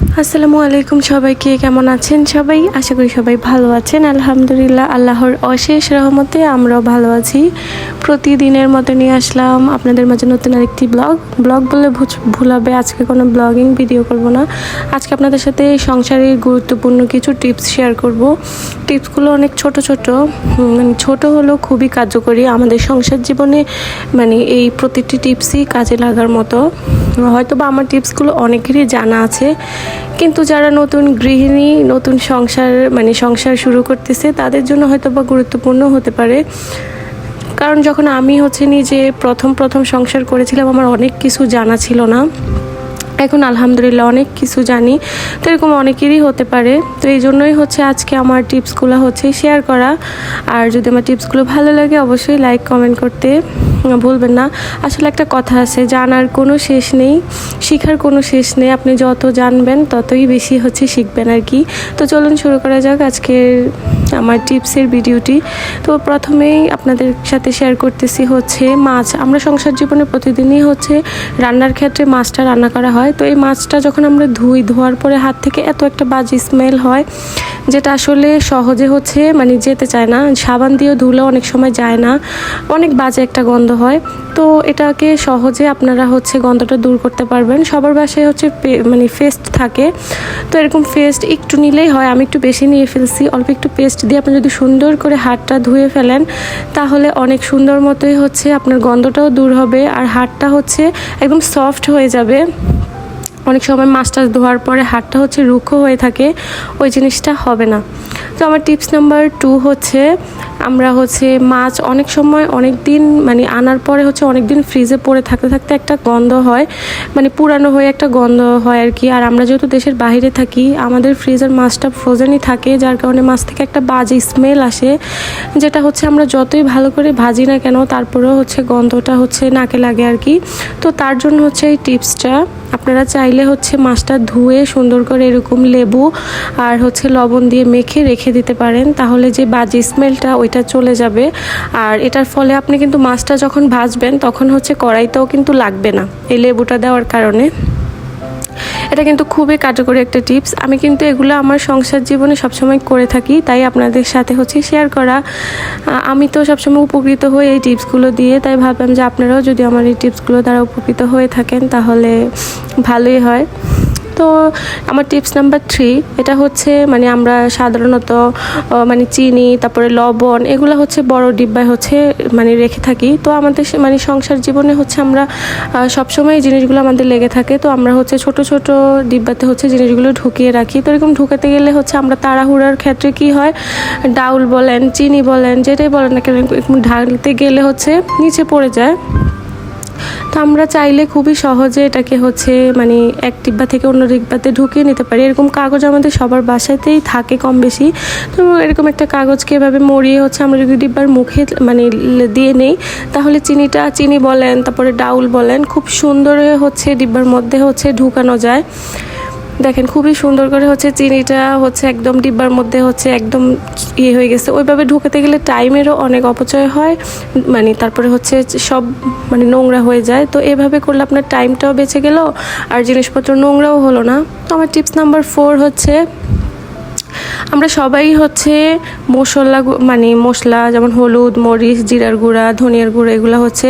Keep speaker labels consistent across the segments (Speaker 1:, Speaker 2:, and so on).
Speaker 1: আসসালামু আলাইকুম সবাইকে, কেমন আছেন সবাই? আশা করি সবাই ভালো আছেন। আলহামদুলিল্লাহ, আল্লাহর অশেষ রহমতে আমরাও ভালো আছি। প্রতিদিনের মতো নিয়ে আসলাম আপনাদের মাঝে নতুন আরেকটি ব্লগ। ব্লগ বলে ভুল হবে আজকে কোনো ব্লগিং ভিডিও করব না। আজকে আপনাদের সাথে সংসারের গুরুত্বপূর্ণ কিছু টিপস শেয়ার করব। টিপসগুলো অনেক ছোট ছোট। মানে ছোট হলেও খুবই কার্যকরী আমাদের সংসার জীবনে মানে এই প্রতিটি টিপসই কাজে লাগার মতো। হয়তো বা আমার টিপসগুলো অনেকেরই জানা আছে। কিন্তু যারা নতুন গৃহিণী, নতুন সংসার মানে সংসার শুরু করতেছে, তাদের জন্য হয়তো বা গুরুত্বপূর্ণ হতে পারে। কারণ যখন আমি হচ্ছে নিজে প্রথম প্রথম সংসার করেছিলাম, আমার অনেক কিছু জানা ছিল না। এখন আলহামদুলিল্লাহ অনেক কিছু জানি। তো এরকম অনেকেরই হতে পারে। তো এই জন্যই হচ্ছে আজকে আমার টিপসগুলো হচ্ছে শেয়ার করা। আর যদি আমার টিপসগুলো ভালো লাগে, অবশ্যই লাইক, কমেন্ট করতে ভুলবেন না। আসলে একটা কথা আছে, জানার কোনো শেষ নেই, শেখার কোনো শেষ নেই। আপনি যত জানবেন, ততই বেশি হচ্ছে শিখবেন আর কি। তো চলুন শুরু করা যাক আজকের আমার টিপসের ভিডিওটি। তো প্রথমেই আপনাদের সাথে শেয়ার করতেছি হচ্ছে মাছ। আমরা সংসার জীবনে প্রতিদিনই হচ্ছে রান্নার ক্ষেত্রে মাছটা রান্না করা হয়। তো এই মাছটা যখন আমরা ধুই, ধোয়ার পরে হাত থেকে এত একটা বাজে স্মেল হয় যেটা আসলে সহজে হচ্ছে মানে যেতে চায় না। সাবান দিয়েও ধুলে অনেক সময় যায় না। অনেক বাজে একটা গন্ধ হয়। তো এটাকে সহজে আপনারা হচ্ছে গন্ধটা দূর করতে পারবেন। সবার বাসায় হচ্ছে মানে ফেস্ট থাকে। তো এরকম ফেস্ট একটু নিলেই হয়। আমি একটু বেশি নিয়ে ফেলছি। অল্প একটু পেস্ট দিয়ে আপনি যদি সুন্দর করে হাতটা ধুয়ে ফেলেন, তাহলে অনেক সুন্দর মতোই হচ্ছে আপনার গন্ধটাও দূর হবে। আর হাতটা হচ্ছে একদম সফট হয়ে যাবে। অনেক সময় মাস্টার ধোয়ার পরে হাতটা হচ্ছে রুক্ষ হয়ে থাকে, ওই জিনিসটা হবে না। তো আমার টিপস নাম্বার টু হচ্ছে আমরা হচ্ছে মাছ অনেক সময় অনেক দিন মানে আনার পরে হচ্ছে অনেক দিন ফ্রিজে পড়ে থাকতে থাকতে একটা গন্ধ হয় মানে পুরানো হয়ে একটা গন্ধ হয় আর কি। আর আমরা যেহেতু দেশের বাইরে থাকি, আমাদের ফ্রিজের মাছটা ফ্রোজেনই থাকে, যার কারণে মাছ থেকে একটা বাজে স্মেল আসে, যেটা হচ্ছে আমরা যতই ভালো করে ভাজি না কেন, তারপরেও হচ্ছে গন্ধটা হচ্ছে নাকে লাগে আর কি। তো তার জন্য হচ্ছে এই টিপসটা, আপনারা চাইলে হচ্ছে মাছটা ধুয়ে সুন্দর করে এরকম লেবু আর হচ্ছে লবণ দিয়ে মেখে রেখে দিতে পারেন, তাহলে যে বাজে স্মেলটা ওইটা চলে যাবে। আর এটার ফলে আপনি কিন্তু মাছটা যখন ভাজবেন, তখন হচ্ছে কড়াইতেও কিন্তু লাগবে না এই লেবুটা দেওয়ার কারণে। এটা কিন্তু খুবই কার্যকরী একটা টিপস। আমি কিন্তু এগুলো আমার সংসার জীবনে সবসময় করে থাকি, তাই আপনাদের সাথে হচ্ছে শেয়ার করা। আমি তো সবসময় উপকৃত হই এই টিপসগুলো দিয়ে, তাই ভাবলাম যে আপনারাও যদি আমার এই টিপসগুলো দ্বারা উপকৃত হয়ে থাকেন, তাহলে ভালোই হয়। তো আমার টিপস নাম্বার থ্রি এটা হচ্ছে মানে আমরা সাধারণত মানে চিনি, তারপরে লবণ, এগুলো হচ্ছে বড় ডিব্বায় হচ্ছে মানে রেখে থাকি। তো আমাদের মানে সংসার জীবনে হচ্ছে আমরা সবসময় এই জিনিসগুলো আমাদের লেগে থাকে। তো আমরা হচ্ছে ছোট ছোট ডিব্বাতে হচ্ছে জিনিসগুলো ঢুকিয়ে রাখি। তো এরকম ঢুকাতে গেলে হচ্ছে আমরা তাড়াহুড়ার ক্ষেত্রে কি হয়? ডাউল বলেন, চিনি বলেন, যেটাই বলেন না কেন ঢালতে গেলে হচ্ছে নিচে পড়ে যায়। তো আমরা চাইলে খুবই সহজে এটাকে হচ্ছে মানে এক ডিব্বা থেকে অন্য ডিব্বাতে ঢুকিয়ে নিতে পারি। এরকম কাগজ আমাদের সবার বাসাতেই থাকে কম বেশি। তো এরকম একটা কাগজকে এভাবে মরিয়ে হচ্ছে আমরা যদি ডিব্বার মুখে মানে দিয়ে নেই। তাহলে চিনিটা, চিনি বলেন, তারপরে ডাউল বলেন, খুব সুন্দর হচ্ছে ডিব্বার মধ্যে হচ্ছে ঢুকানো যায়। দেখেন খুবই সুন্দর করে হচ্ছে চিনিটা হচ্ছে একদম ডিব্বার মধ্যে হচ্ছে একদম ইয়ে হয়ে গেছে। ওইভাবে ঢুকাতে গেলে টাইমেরও অনেক অপচয় হয় মানে তারপরে হচ্ছে সব মানে নোংরা হয়ে যায়। তো এভাবে করলে আপনার টাইমটাও বেঁচে গেল, আর জিনিসপত্র নোংরাও হলো না। তো আমার টিপস নাম্বার ফোর হচ্ছে আমরা সবাই হচ্ছে মশলা মানে মশলা, যেমন হলুদ, মরিচ, জিরার গুঁড়া, ধনিয়ার গুঁড়া, এগুলো হচ্ছে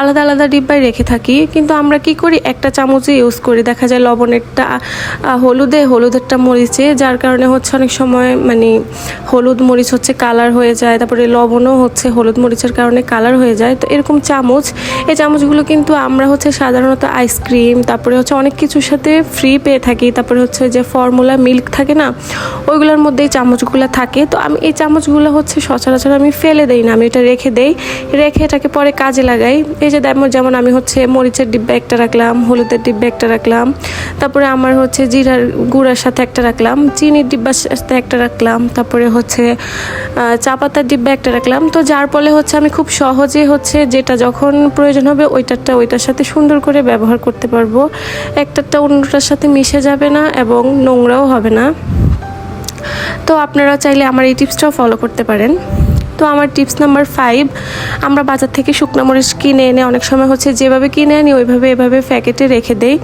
Speaker 1: আলাদা আলাদা ডিব্বায় রেখে থাকি। কিন্তু আমরা কি করি, একটা চামচে ইউজ করি। দেখা যায় লবণেরটা হলুদে হলুদেরটা মরিচে, যার কারণে হচ্ছে অনেক সময় মানে হলুদ মরিচ হচ্ছে কালার হয়ে যায়, তারপরে লবণও হচ্ছে হলুদ মরিচের কারণে কালার হয়ে যায়। তো এরকম চামচ, এই চামচগুলো কিন্তু আমরা হচ্ছে সাধারণত আইসক্রিম তারপরে হচ্ছে অনেক কিছুর সাথে ফ্রি পেয়ে থাকি। তারপরে হচ্ছে যে ফর্মুলা মিল্ক থাকে না, ওইগুলোর মধ্যে এই চামচগুলো থাকে। তো আমি এই চামচগুলো হচ্ছে সচরাচর আমি ফেলে দেই না, আমি এটা রেখে দেই। রেখে এটাকে পরে কাজে লাগাই। এই যে যেমন আমি হচ্ছে মরিচের ডিব্বা একটা রাখলাম, হলুদের ডিব্বা একটা রাখলাম, তারপরে আমার হচ্ছে জিরার গুঁড়ার সাথে একটা রাখলাম, চিনির ডিব্বার সাথে একটা রাখলাম, তারপরে হচ্ছে আহ, চা পাতার ডিব্বা একটা রাখলাম। তো যার ফলে হচ্ছে আমি খুব সহজে হচ্ছে যেটা যখন প্রয়োজন হবে ওইটারটা ওইটার সাথে সুন্দর করে ব্যবহার করতে পারব। একটারটা অন্যটার সাথে মিশে যাবে না এবং নোংরাও হবে না। তো আপনারা চাইলে আমার এই টিপসটাও ফলো করতে পারেন। তো আমার টিপস নাম্বার ফাইভ আমরা বাজার থেকে শুকনো মরিচ কিনে এনে অনেক সময় হচ্ছে যেভাবে কিনে আনি, ওইভাবে এভাবে প্যাকেটে রেখে দেই।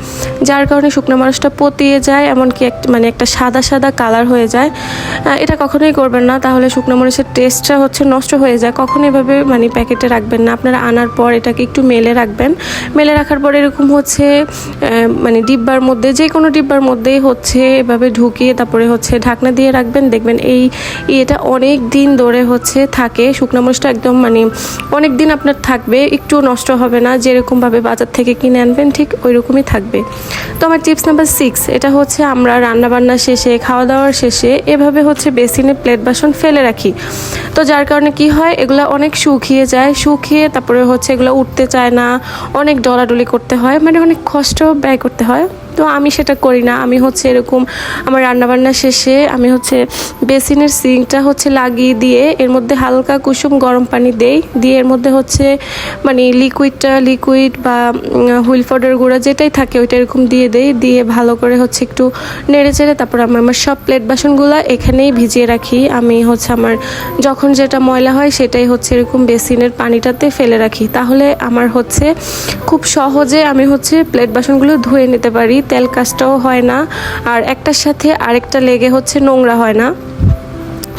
Speaker 1: যার কারণে শুকনো মরিচটা পতিয়ে যায়, এমনকি এক মানে একটা সাদা সাদা কালার হয়ে যায়। এটা কখনোই করবেন না, তাহলে শুকনো মরিচের টেস্টটা হচ্ছে নষ্ট হয়ে যায়। কখনো এভাবে মানে প্যাকেটে রাখবেন না। আপনারা আনার পর এটাকে একটু মেলে রাখবেন। মেলে রাখার পর এরকম হচ্ছে মানে ডিব্বার মধ্যে যে কোনো ডিব্বার মধ্যেই হচ্ছে এভাবে ঢুকিয়ে তারপরে হচ্ছে ঢাকনা দিয়ে রাখবেন। দেখবেন এই এটা অনেক দিন ধরে হচ্ছে থাকে। শুকনো মরিচটা একদম মানে অনেক দিন আপনার থাকবে, একটু নষ্ট হবে না, যেরকমভাবে বাজার থেকে কিনে আনবেন ঠিক ওই রকমই থাকবে। তো আমার টিপস নাম্বার সিক্স এটা হচ্ছে আমরা রান্নাবান্না শেষে খাওয়া দাওয়ার শেষে এভাবে হচ্ছে বেসিনে প্লেট বাসন ফেলে রাখি। তো যার কারণে কি হয়, এগুলো অনেক শুকিয়ে যায়, শুকিয়ে তারপরে হচ্ছে এগুলো উঠতে চায় না, অনেক ডলাডলি করতে হয় মানে অনেক কষ্ট ব্যয় করতে হয়। তো আমি সেটা করি না। আমি হচ্ছে এরকম আমার রান্নাবান্না শেষে আমি হচ্ছে বেসিনের সিঙ্কটা হচ্ছে লাগিয়ে দিয়ে এর মধ্যে হালকা কুসুম গরম পানি দেই। দিয়ে এর মধ্যে হচ্ছে মানে লিকুইডটা, লিকুইড বা হুইল পাউডার গুঁড়া যেটাই থাকে ওইটা এরকম দিয়ে দেই। দিয়ে ভালো করে হচ্ছে একটু নেড়ে চেড়ে তারপর আমি আমার সব প্লেট বাসনগুলো এখানেই ভিজিয়ে রাখি। আমি হচ্ছে আমার যখন যেটা ময়লা হয় সেটাই হচ্ছে এরকম বেসিনের পানিটাতে ফেলে রাখি। তাহলে আমার হচ্ছে খুব সহজে আমি হচ্ছে প্লেট বাসনগুলো ধুয়ে নিতে পারি। তেল কাজটাও হয় না, আর একটার সাথে আরেকটা লেগে হচ্ছে নোংরা হয় না।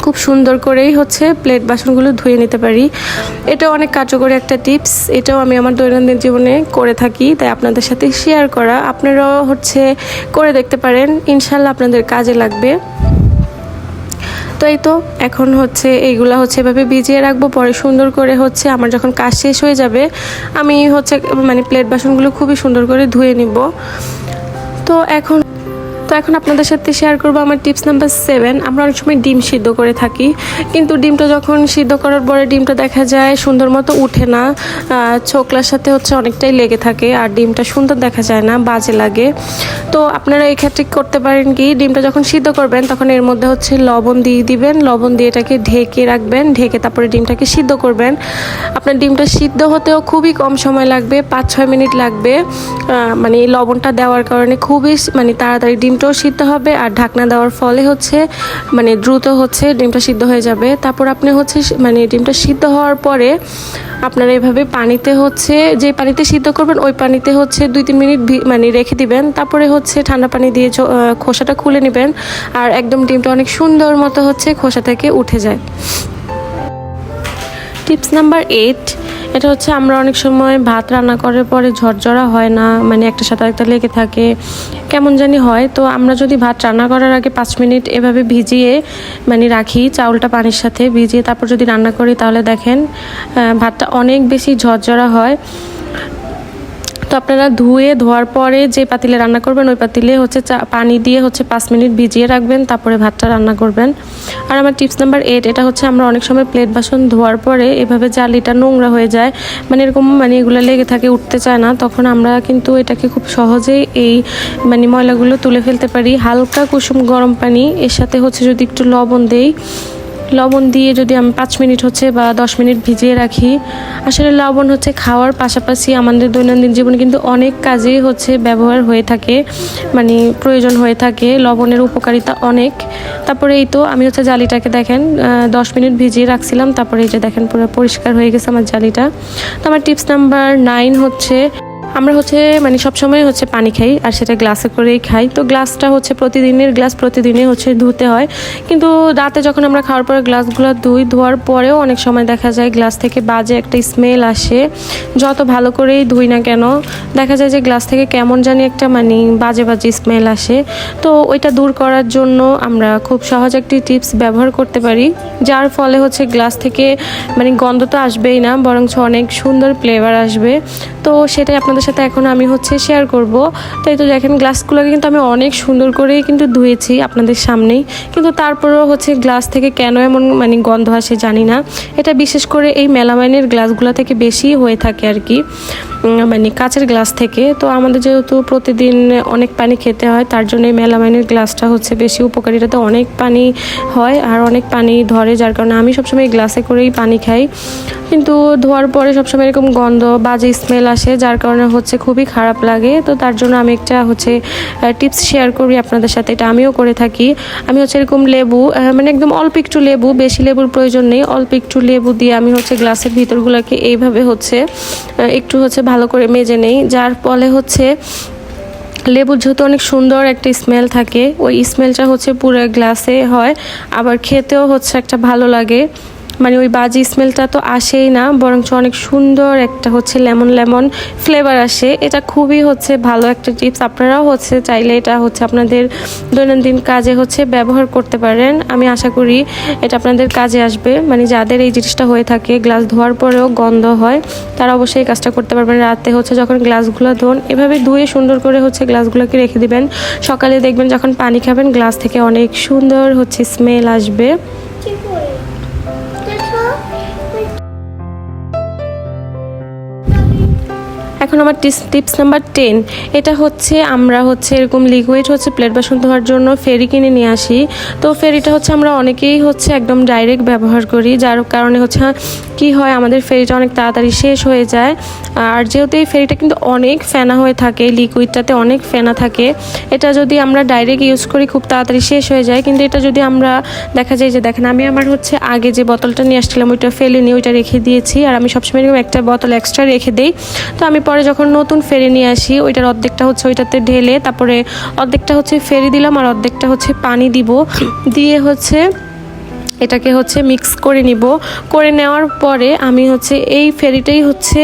Speaker 1: খুব সুন্দর করেই হচ্ছে প্লেট বাসনগুলো ধুয়ে নিতে পারি। এটা অনেক কার্যকরী একটা টিপস এটাও আমি আমার দৈনন্দিন জীবনে করে থাকি, তাই আপনাদের সাথে শেয়ার করা। আপনারাও হচ্ছে করে দেখতে পারেন ইনশাল্লাহ আপনাদের কাজে লাগবে। তো এই তো, এখন হচ্ছে এইগুলা হচ্ছে এভাবে ভিজিয়ে রাখব, পরে সুন্দর করে হচ্ছে আমার যখন কাজ শেষ হয়ে যাবে, আমি হচ্ছে মানে প্লেট বাসনগুলো খুবই সুন্দর করে ধুয়ে নিব। তো এখন তো এখন আপনাদের সাথে শেয়ার করব আমার টিপস নাম্বার সেভেন আমরা অনেক সময় ডিম সিদ্ধ করে থাকি, কিন্তু ডিমটা যখন সিদ্ধ করার পরে ডিমটা দেখা যায় সুন্দর মতো উঠে না ছোকলার সাথে হচ্ছে অনেকটাই লেগে থাকে আর ডিমটা সুন্দর দেখা যায় না, বাজে লাগে। তো আপনারা এই ক্ষেত্রে করতে পারেন কি, ডিমটা যখন সিদ্ধ করবেন তখন এর মধ্যে হচ্ছে লবণ দিয়ে দিবেন, লবণ দিয়ে এটাকে ঢেকে রাখবেন, ঢেকে তারপরে ডিমটাকে সিদ্ধ করবেন। আপনার ডিমটা সিদ্ধ হতেও খুবই কম সময় লাগবে, পাঁচ ছয় মিনিট লাগবে মানে লবণটা দেওয়ার কারণে খুবই মানে তাড়াতাড়ি ডিমটাও সিদ্ধ হবে আর ঢাকনা দেওয়ার ফলে হচ্ছে মানে দ্রুত হচ্ছে ডিমটা সিদ্ধ হয়ে যাবে। তারপর আপনি হচ্ছে মানে ডিমটা সিদ্ধ হওয়ার পরে আপনারা এভাবে পানিতে হচ্ছে, যে পানিতে সিদ্ধ করবেন ওই পানিতে হচ্ছে দুই তিন মিনিট মানে রেখে দিবেন। তারপরে হচ্ছে ঠান্ডা পানি দিয়ে খোসাটা খুলে নেবেন আর একদম ডিমটা অনেক সুন্দর মতো হচ্ছে খোসা থেকে উঠে যায়। টিপস নাম্বার এইট এটা হচ্ছে আমরা অনেক সময় ভাত রান্না করার পরে ঝরঝরা হয় না মানে একটা সাথে একটা লেগে থাকে, কেমন জানি হয়। তো আমরা যদি ভাত রান্না করার আগে পাঁচ মিনিট এভাবে ভিজিয়ে মানে রাখি চাউলটা পানির সাথে ভিজিয়ে তারপর যদি রান্না করি তাহলে দেখেন ভাতটা অনেক বেশি ঝরঝরা হয়। তো আপনারা ধুয়ে, ধোয়ার পরে যে পাতিলে রান্না করবেন, ওই পাতিলে হচ্ছে পানি দিয়ে হচ্ছে পাঁচ মিনিট ভিজিয়ে রাখবেন, তারপরে ভাতটা রান্না করবেন। আর আমার টিপস নাম্বার এইট, এটা হচ্ছে আমরা অনেক সময় প্লেট বাসন ধোয়ার পরে এভাবে জালিটা নোংরা হয়ে যায়। মানে এরকম মানে এগুলো লেগে থাকে, উঠতে চায় না। তখন আমরা কিন্তু এটাকে খুব সহজেই এই মানে ময়লাগুলো তুলে ফেলতে পারি। হালকা কুসুম গরম পানি, এর সাথে হচ্ছে যদি একটু লবণ দেই লবণ দিয়ে যদি আমি পাঁচ মিনিট হচ্ছে বা দশ মিনিট ভিজিয়ে রাখি। আসলে লবণ হচ্ছে খাওয়ার পাশাপাশি আমাদের দৈনন্দিন জীবনে কিন্তু অনেক কাজেই হচ্ছে ব্যবহার হয়ে থাকে মানে প্রয়োজন হয়ে থাকে, লবণের উপকারিতা অনেক। তারপরে এই তো আমি হচ্ছে জালিটাকে দেখেন দশ মিনিট ভিজিয়ে রাখছিলাম, তারপরে এই যে দেখেন পুরো পরিষ্কার হয়ে গেছে আমার জালিটা। তো আমার টিপস নাম্বার নাইন হচ্ছে আমরা হচ্ছে মানে সবসময় হচ্ছে পানি খাই আর সেটা গ্লাসে করেই খাই। তো গ্লাসটা হচ্ছে প্রতিদিনের গ্লাস প্রতিদিনই হচ্ছে ধুতে হয়। কিন্তু রাতে যখন আমরা খাওয়ার পরে গ্লাসগুলো ধুই, ধোয়ার পরেও অনেক সময় দেখা যায় গ্লাস থেকে বাজে একটা স্মেল আসে। যত ভালো করেই ধুই না কেন, দেখা যায় যে গ্লাস থেকে কেমন জানি একটা মানে বাজে বাজে স্মেল আসে। তো ওইটা দূর করার জন্য আমরা খুব সহজ একটি টিপস ব্যবহার করতে পারি, যার ফলে হচ্ছে গ্লাস থেকে মানে গন্ধ তো আসবেই না, বরঞ্চ অনেক সুন্দর ফ্লেভার আসবে। তো সেটাই আপনাদের সাথে এখন আমি হচ্ছে শেয়ার করব। তাই তো দেখেন গ্লাসগুলোকে কিন্তু আমি অনেক সুন্দর করেই কিন্তু ধুয়েছি আপনাদের সামনেই। কিন্তু তারপরেও হচ্ছে গ্লাস থেকে কেন এমন মানে গন্ধ আসে জানি না। এটা বিশেষ করে এই মেলামাইনের গ্লাসগুলো থেকে বেশি হয়ে থাকে আর কি। মানে কাচের গ্লাস থেকে। তো আমাদের যেহেতু প্রতিদিন অনেক পানি খেতে হয়, তার জন্য এই মেলামাইনের গ্লাসটা হচ্ছে বেশি উপকারী। এটাতে অনেক পানি হয় আর অনেক পানি ধরে, যার কারণে আমি সবসময় গ্লাসে করেই পানি খাই। কিন্তু ধোয়ার পরে সবসময় এরকম গন্ধ, বাজে স্মেল আসে, যার কারণে হচ্ছে খুবই খারাপ লাগে। তো তার জন্য আমি একটা হচ্ছে টিপস শেয়ার করি আপনাদের সাথে। এটা আমিও করে থাকি। আমি হচ্ছে এরকম লেবু মানে একদম অল্প একটু লেবু, বেশি লেবুর প্রয়োজন নেই। অল্প একটু লেবু দিয়ে আমি হচ্ছে গ্লাসের ভিতরগুলোকে এইভাবে হচ্ছে একটু হচ্ছে ভালো করে মেজে নেই, যার ফলে হচ্ছে লেবুর যেহেতু অনেক সুন্দর একটা স্মেল থাকে, ওই স্মেলটা হচ্ছে পুরো গ্লাসে হয়, আবার খেতেও হচ্ছে একটা ভালো লাগে। মানে ওই বাজি স্মেলটা তো আসেই না, বরঞ্চ অনেক সুন্দর একটা হচ্ছে লেমন লেমন ফ্লেভার আসে। এটা খুবই হচ্ছে ভালো একটা টিপস আপনারাও হচ্ছে চাইলে এটা হচ্ছে আপনাদের দৈনন্দিন কাজে হচ্ছে ব্যবহার করতে পারেন। আমি আশা করি এটা আপনাদের কাজে আসবে। মানে যাদের এই জিনিসটা হয়ে থাকে গ্লাস ধোয়ার পরেও গন্ধ হয়, তারা অবশ্যই এই কাজটা করতে পারবেন। রাতে হচ্ছে যখন গ্লাসগুলো ধোন, এভাবে ধুয়ে সুন্দর করে হচ্ছে গ্লাসগুলোকে রেখে দিবেন। সকালে দেখবেন যখন পানি খাবেন গ্লাস থেকে অনেক সুন্দর হচ্ছে স্মেল আসবে। এখন আমার টিপস নাম্বার টেন। এটা হচ্ছে আমরা হচ্ছে এরকম লিকুইড হচ্ছে প্লেট বাসন ধোয়ার জন্য ফেরি কিনে নিয়ে আসি। তো ফেরিটা হচ্ছে আমরা অনেকেই হচ্ছে একদম ডাইরেক্ট ব্যবহার করি, যার কারণে হচ্ছে কি হয় আমাদের ফেরিটা অনেক তাড়াতাড়ি শেষ হয়ে যায়। আর যেহেতু এই ফেরিটা কিন্তু অনেক ফেনা হয়ে থাকে লিকুইডটাতে অনেক ফেনা থাকে, এটা যদি আমরা ডাইরেক্ট ইউজ করি খুব তাড়াতাড়ি শেষ হয়ে যায়। কিন্তু এটা যদি আমরা, দেখা যায় যে দেখেন আমি আমার হচ্ছে আগে যে বোতলটা নিয়ে আসছিলাম ওইটা ফেলিনি, ওইটা রেখে দিয়েছি। আর আমি সবসময় এরকম একটা বোতল এক্সট্রা রেখে দিই। তো আমি পরে যখন নতুন ফেরি নিয়ে আসি, ওইটার অর্ধেকটা হচ্ছে ওইটাতে ঢেলে, তারপরে অর্ধেকটা হচ্ছে ফেরি দিলাম আর অর্ধেকটা হচ্ছে পানি দিব। দিয়ে হচ্ছে এটাকে হচ্ছে মিক্স করে নিব। করে নেওয়ার পরে আমি হচ্ছে এই ফেরিটাই হচ্ছে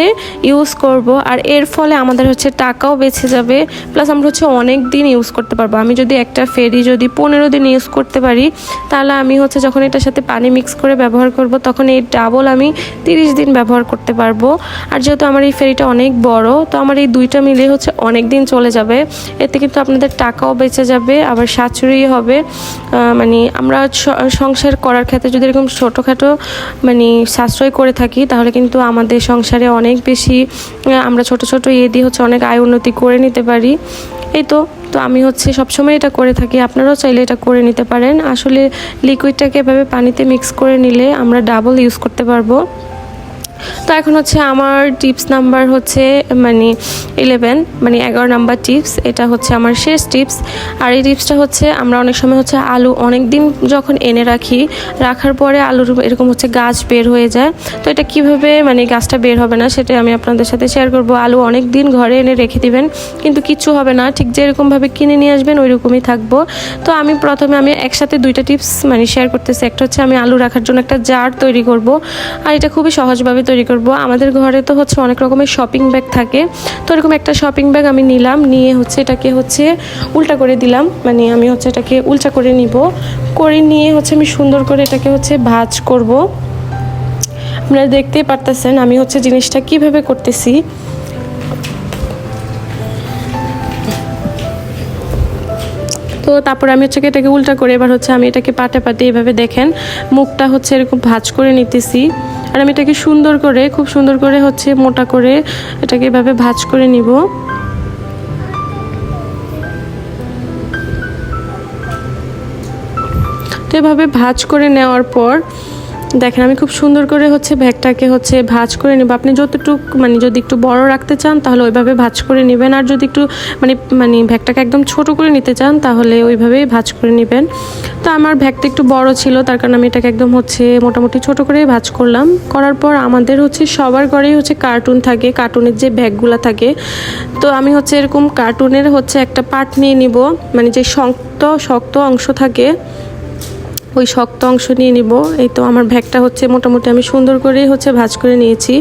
Speaker 1: ইউজ করব আর এর ফলে আমাদের হচ্ছে টাকাও বেঁচে যাবে। প্লাস আমরা হচ্ছে অনেক দিন ইউজ করতে পারব। আমি যদি একটা ফেরি যদি পনেরো দিন ইউজ করতে পারি, তাহলে আমি হচ্ছে যখন এটার সাথে পানি মিক্স করে ব্যবহার করব, তখন এই ডাবল আমি তিরিশ দিন ব্যবহার করতে পারব। আর যেহেতু আমার এই ফেরিটা অনেক বড়, তো আমার এই দুইটা মিলে হচ্ছে অনেক দিন চলে যাবে। এতে কিন্তু আপনাদের টাকাও বেঁচে যাবে, আবার সাশ্রয়ী হবে। মানে আমরা সংসার করার ক্ষেত্রে যদি এরকম ছোটোখাটো মানে সাশ্রয় করে থাকি, তাহলে কিন্তু আমাদের সংসারে অনেক বেশি আমরা ছোট ছোট ইয়ে দিয়ে হচ্ছে অনেক আয় উন্নতি করে নিতে পারি। এই তো তো আমি হচ্ছে সবসময় এটা করে থাকি। আপনারাও চাইলে এটা করে নিতে পারেন। আসলে লিকুইডটাকে এভাবে পানিতে মিক্স করে নিলে আমরা ডাবল ইউজ করতে পারব। তো এখন হচ্ছে আমার টিপস নাম্বার হচ্ছে মানে ইলেভেন মানে এগারো নাম্বার টিপস এটা হচ্ছে আমার শেষ টিপস আর এই টিপসটা হচ্ছে আমরা অনেক সময় হচ্ছে আলু অনেক দিন যখন এনে রাখি, রাখার পরে আলুর এরকম হচ্ছে গাছ বের হয়ে যায়। তো এটা কীভাবে মানে গাছটা বের হবে না সেটা আমি আপনাদের সাথে শেয়ার করব। আলু অনেক দিন ঘরে এনে রেখে দিবেন, কিন্তু কিচ্ছু হবে না। ঠিক যেরকমভাবে কিনে নিয়ে আসবেন ওই রকমই থাকব। তো আমি প্রথমে আমি একসাথে দুইটা টিপস মানে শেয়ার করতেছি। একটা হচ্ছে আমি আলু রাখার জন্য একটা জার তৈরি করব। আর এটা খুবই সহজভাবে তৈরি করব। আমাদের ঘরে তো হচ্ছে অনেক রকমের শপিং ব্যাগ থাকে। তো এরকম একটা শপিং ব্যাগ আমি নিলাম, নিয়ে হচ্ছে এটাকে হচ্ছে উল্টা করে দিলাম। মানে আমি হচ্ছে এটাকে উল্টা করে নিব। করে নিয়ে হচ্ছে আমি সুন্দর করে এটাকে হচ্ছে ভাজ করব। আপনারা দেখতেই পারতেছেন আমি হচ্ছে জিনিসটা কীভাবে করতেছি। তো তারপরে আমি হচ্ছে এটাকে উল্টা করে এবার হচ্ছে আমি এটাকে পাটে পাটে এভাবে দেখেন। মুখটা হচ্ছে এরকম ভাজ করে নিতেছি। আর আমি এটাকে সুন্দর করে, খুব সুন্দর করে হচ্ছে মোটা করে এটাকে এভাবে ভাজ করে নিব। তো এভাবে ভাজ করে নেওয়ার পর দেখেন, আমি খুব সুন্দর করে হচ্ছে ব্যাগটাকে হচ্ছে ভাজ করে নেব। আপনি যতটুক মানে যদি একটু বড় রাখতে চান, তাহলে ওইভাবে ভাজ করে নেবেন। আর যদি একটু মানে মানে ভ্যাগটাকে একদম ছোট করে নিতে চান, তাহলে ওইভাবেই ভাজ করে নেবেন। তো আমার ভ্যাগটা একটু বড় ছিল, তার কারণে আমি এটাকে একদম হচ্ছে মোটামুটি ছোট করেই ভাজ করলাম। করার পর আমাদের হচ্ছে সবার ঘরেই হচ্ছে কার্টুন থাকে, কার্টুনের যে ব্যাগগুলো থাকে। তো আমি হচ্ছে এরকম কার্টুনের হচ্ছে একটা পার্ট নিয়ে নিব। মানে যে শক্ত শক্ত অংশ থাকে ওই শক্ত অংশ নিয়ে নিব। এই তো আমার ভ্যাগটা হচ্ছে মোটামুটি আমি সুন্দর করেই হচ্ছে ভাজ করে নিয়েছি।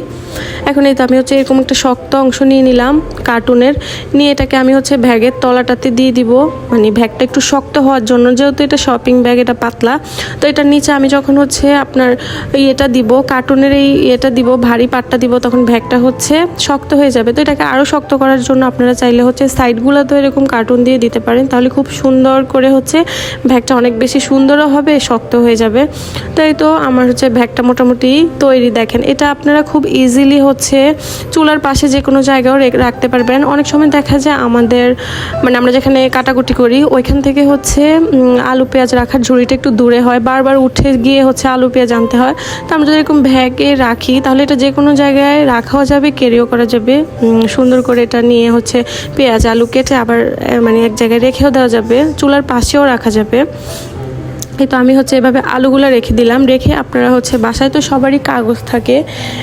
Speaker 1: এখন এই তো আমি হচ্ছে এরকম একটা শক্ত অংশ নিয়ে নিলাম কার্টুনের। নিয়ে এটাকে আমি হচ্ছে ভ্যাগের তলাটাতে দিয়ে দিব। মানে ভ্যাগটা একটু শক্ত হওয়ার জন্য, যেহেতু এটা শপিং ব্যাগ এটা পাতলা। তো এটার নিচে আমি যখন হচ্ছে আপনার ইয়েটা দিব, কার্টুনের এই ইয়েটা দিব, ভারী পাটটা দিব, তখন ভ্যাগটা হচ্ছে শক্ত হয়ে যাবে। তো এটাকে আরও শক্ত করার জন্য আপনারা চাইলে হচ্ছে সাইডগুলো তো এরকম কার্টুন দিয়ে দিতে পারেন। তাহলে খুব সুন্দর করে হচ্ছে ভ্যাগটা অনেক বেশি সুন্দরও হবে শক্ত হয়ে যাবে। তাই তো আমার হচ্ছে ব্যাগটা মোটামুটি তৈরি দেখেন। এটা আপনারা খুব ইজিলি হচ্ছে চুলার পাশে যে কোনো জায়গাও রেখ- রাখতে পারবেন। অনেক সময় দেখা যায় আমাদের মানে আমরা যেখানে কাটাকুটি করি, ওইখান থেকে হচ্ছে আলু, পেঁয়াজ রাখার ঝুড়িটা একটু দূরে হয়। বারবার উঠে গিয়ে হচ্ছে আলু, পেঁয়াজ আনতে হয়। তো আমরা যদি এরকম ভ্যাগে রাখি, তাহলে এটা যে কোনো জায়গায় রাখাও যাবে ক্যারিও করা যাবে। সুন্দর করে এটা নিয়ে হচ্ছে পেঁয়াজ, আলু কেটে আবার মানে এক জায়গায় রেখেও দেওয়া যাবে। চুলার পাশেও রাখা যাবে। এই তো আমি হচ্ছে এভাবে আলুগুলো রেখে দিলাম। রেখে আপনারা হচ্ছে বাসায় তো সবারই কাগজ থাকে।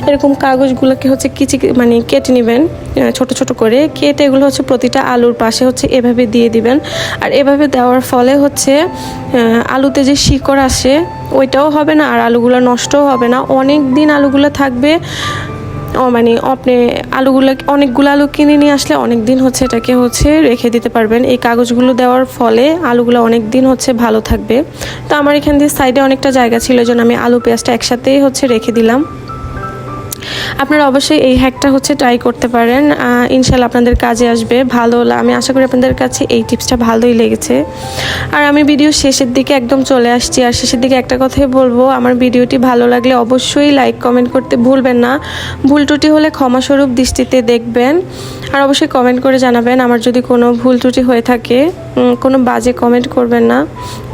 Speaker 1: এরকম কাগজগুলোকে হচ্ছে কিচি মানে কেটে নেবেন ছোট ছোট করে। কেটে এগুলো হচ্ছে প্রতিটা আলুর পাশে হচ্ছে এভাবে দিয়ে দিবেন। আর এভাবে দেওয়ার ফলে হচ্ছে আলুতে যে শিকড় আসে, ওইটাও হবে না। আর আলুগুলো নষ্টও হবে না। অনেক দিন আলুগুলো থাকবে। মানে আপনি আলুগুলো, অনেকগুলো আলু কিনে নিয়ে আসলে অনেক দিন হচ্ছে এটাকে হচ্ছে রেখে দিতে পারবেন। এই কাগজগুলো দেওয়ার ফলে আলুগুলো অনেক দিন হচ্ছে ভালো থাকবে। তো আমার এখান দিয়ে সাইডে অনেকটা জায়গা ছিল জন্য আমি আলু পেঁয়াজটা একসাথেই হচ্ছে রেখে দিলাম। আপনারা অবশ্যই এই হ্যাকটা হচ্ছে ট্রাই করতে পারেন। ইনশাল্লাহ আপনাদের কাজে আসবে। ভালো আমি আশা করি আপনাদের কাছে এই টিপসটা ভালোই লেগেছে। আর আমি ভিডিও শেষের দিকে একদম চলে আসছি। আর শেষের দিকে একটা কথাই বলব, আমার ভিডিওটি ভালো লাগলে অবশ্যই লাইক কমেন্ট করতে ভুলবেন না। ভুল ত্রুটি হলে ক্ষমাস্বরূপ দৃষ্টিতে দেখবেন। আর অবশ্যই কমেন্ট করে জানাবেন। আমার যদি কোনো ভুল ত্রুটি হয়ে থাকে কোনো বাজে কমেন্ট করবেন না।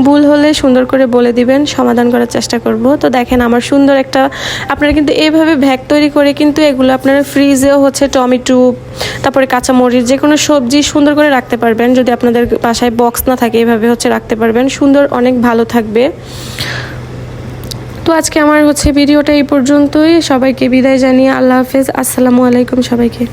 Speaker 1: ভুল হলে সুন্দর করে বলে দিবেন, সমাধান করার চেষ্টা করব। তো দেখেন আমার সুন্দর একটা, আপনারা কিন্তু এইভাবে ভ্যাগ তৈরি করে কিন্তু এগুলো আপনারা ফ্রিজেও হচ্ছে টমেটো তারপরে কাঁচামরিচ যে কোনো সবজি সুন্দর করে রাখতে পারবেন। যদি আপনাদের বাসায় বক্স না থাকে, এভাবে হচ্ছে রাখতে পারবেন। সুন্দর অনেক ভালো থাকবে। তো আজকে আমার হচ্ছে ভিডিওটা এই পর্যন্তই। সবাইকে বিদায় জানিয়ে আল্লাহ হাফেজ। আসসালামু আলাইকুম সবাইকে।